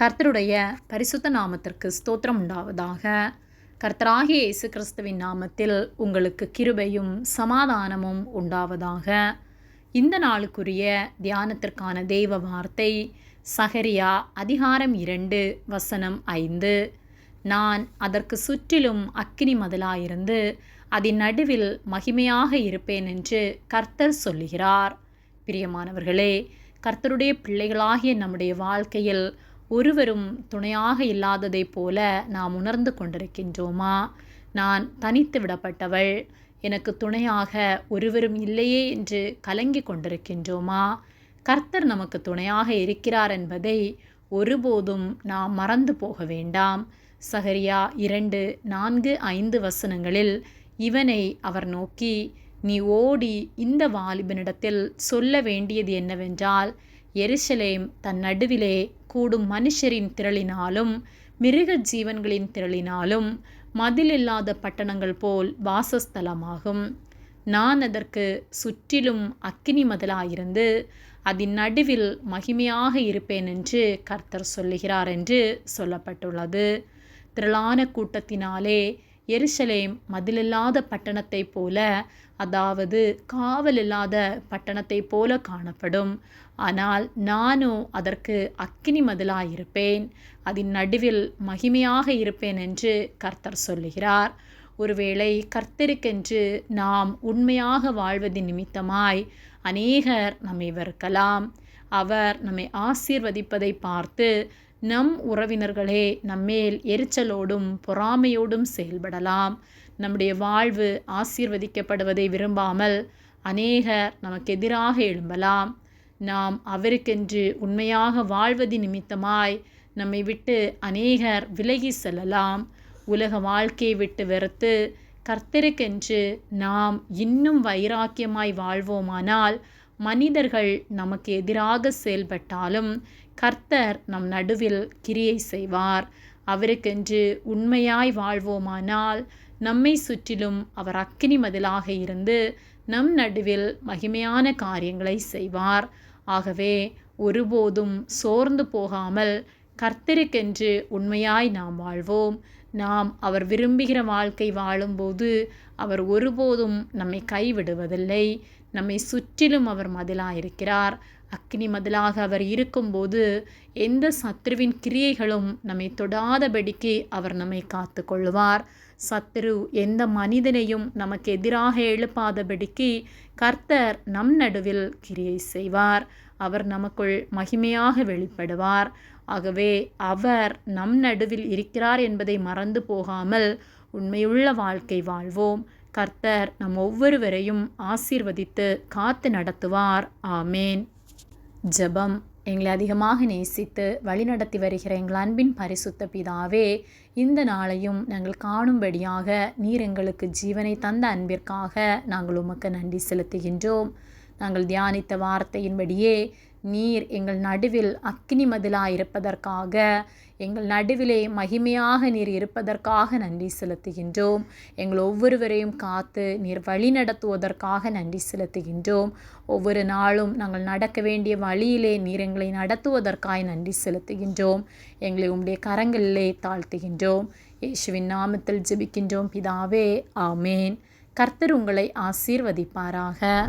கர்த்தருடைய பரிசுத்த நாமத்திற்கு ஸ்தோத்திரம் உண்டாவதாக. கர்த்தராகிய இயேசு கிறிஸ்துவின் நாமத்தில் உங்களுக்கு கிருபையும் சமாதானமும் உண்டாவதாக. இந்த நாளுக்குரிய தியானத்திற்கான தெய்வ வார்த்தை சகரியா அதிகாரம் இரண்டு வசனம் ஐந்து. நான் அதற்கு சுற்றிலும் அக்கினி மதிலாயிருந்து அதன் நடுவில் மகிமையாக இருப்பேன் என்று கர்த்தர் சொல்லுகிறார். பிரியமானவர்களே கர்த்தருடைய பிள்ளைகளாகிய நம்முடைய வாழ்க்கையில் ஒருவரும் துணையாக இல்லாததைப் போல நாம் உணர்ந்து கொண்டிருக்கின்றோமா? நான் தனித்து விடப்பட்டவள். எனக்கு துணையாக ஒருவரும் இல்லையே என்று கலங்கி கொண்டிருக்கின்றோமா? கர்த்தர் நமக்கு துணையாக இருக்கிறார் என்பதை ஒருபோதும் நாம் மறந்து போக வேண்டாம். சகரியா இரண்டு நான்கு ஐந்து வசனங்களில் இவனை அவர் நோக்கி நீ ஓடி இந்த வாலிபனிடத்தில் சொல்ல வேண்டியது என்னவென்றால் எருசலேம் தன் நடுவிலே கூடும் மனுஷரின் திரளினாலும் மிருக ஜீவன்களின் திரளினாலும் மதிலில்லாத பட்டணங்கள் போல் வாசஸ்தலமாகும். நான் அதற்கு சுற்றிலும் அக்கினி மதிலாயிருந்து அதன் நடுவில் மகிமையாக இருப்பேன் என்று கர்த்தர் சொல்லுகிறார் என்று சொல்லப்பட்டுள்ளது. திரளான கூட்டத்தினாலே எருசலேம் மதிலில்லாத பட்டணத்தைப் போல அதாவது காவல் இல்லாத பட்டணத்தைப் போல காணப்படும். ஆனால் நானும் அதற்கு அக்கினி மதிலாயிருப்பேன். அதன் நடுவில் மகிமையாக இருப்பேன் என்று கர்த்தர் சொல்லுகிறார். ஒருவேளை கர்த்தருக்கென்று நாம் உண்மையாக வாழ்வதின் நிமித்தமாய் அநேகர் நம்மை வெறுக்கலாம். அவர் நம்மை ஆசீர்வதிப்பதை பார்த்து நம் உறவினர்களே நம்மேல் எரிச்சலோடும் பொறாமையோடும் செயல்படலாம். நம்முடைய வாழ்வு ஆசீர்வதிக்கப்படுவதை விரும்பாமல் அநேகர் நமக்கு எதிராக எழும்பலாம். நாம் அவருக்கென்று உண்மையாக வாழ்வது நிமித்தமாய் நம்மை விட்டு அநேகர் விலகி செல்லலாம். உலக வாழ்க்கையை விட்டு வெறுத்து கர்த்தருக்கென்று நாம் இன்னும் வைராக்கியமாய் வாழ்வோமானால் மனிதர்கள் நமக்கு எதிராக செயல்பட்டாலும் கர்த்தர் நம் நடுவில் கிரியை செய்வார். அவருக்கென்று உண்மையாய் வாழ்வோமானால் நம்மை சுற்றிலும் அவர் அக்கினி மதிலாக இருந்து நம் நடுவில் மகிமையான காரியங்களை செய்வார். ஆகவே ஒருபோதும் சோர்ந்து போகாமல் கர்த்தருக்கென்று உண்மையாய் நாம் வாழ்வோம். நாம் அவர் விரும்புகிற வாழ்க்கை வாழும்போது அவர் ஒருபோதும் நம்மை கைவிடுவதில்லை. நம்மை சுற்றிலும் அவர் மதிலாக இருக்கிறார். அக்னி மதிலாக அவர் இருக்கும்போது எந்த சத்ருவின் கிரியைகளும் நம்மை தொடாதபடிக்கு அவர் நம்மை காத்து கொள்வார் சத்ரு எந்த மனிதனையும் நமக்கு எதிராக எழுப்பாதபடிக்கு கர்த்தர் நம் நடுவில் கிரியை செய்வார். அவர் நமக்குள் மகிமையாக வெளிப்படுவார். ஆகவே அவர் நம் நடுவில் இருக்கிறார் என்பதை மறந்து போகாமல் உண்மையுள்ள வாழ்க்கை வாழ்வோம். கர்த்தர் நம் ஒவ்வொருவரையும் ஆசீர்வதித்து காத்து நடத்துவார். ஆமேன். ஜபம். எங்களை அதிகமாக நேசித்து வழிநடத்தி வருகிற எங்கள் அன்பின் பரிசுத்த பிதாவே இந்த நாளையும் நாங்கள் காணும்படியாக நீர் எங்களுக்கு ஜீவனை தந்த அன்பிற்காக நாங்கள் உமக்கு நன்றி செலுத்துகின்றோம். நாங்கள் தியானித்த வார்த்தையின்படியே நீர் எங்கள் நடுவில் அக்னி மதிலாக இருப்பதற்காக எங்கள் நடுவிலே மகிமையாக நீர் இருப்பதற்காக நன்றி செலுத்துகின்றோம். எங்கள் ஒவ்வொருவரையும் காத்து நீர் வழி நடத்துவதற்காக நன்றி செலுத்துகின்றோம். ஒவ்வொரு நாளும் நாங்கள் நடக்க வேண்டிய வழியிலே நீர் எங்களை நடத்துவதற்காக நன்றி செலுத்துகின்றோம். எங்களை உம்முடைய கரங்களிலே தாழ்த்துகின்றோம். இயேசுவின் நாமத்தில் ஜெபிக்கின்றோம். பிதாவே ஆமேன். கர்த்தர் உங்களை ஆசீர்வதிப்பாராக.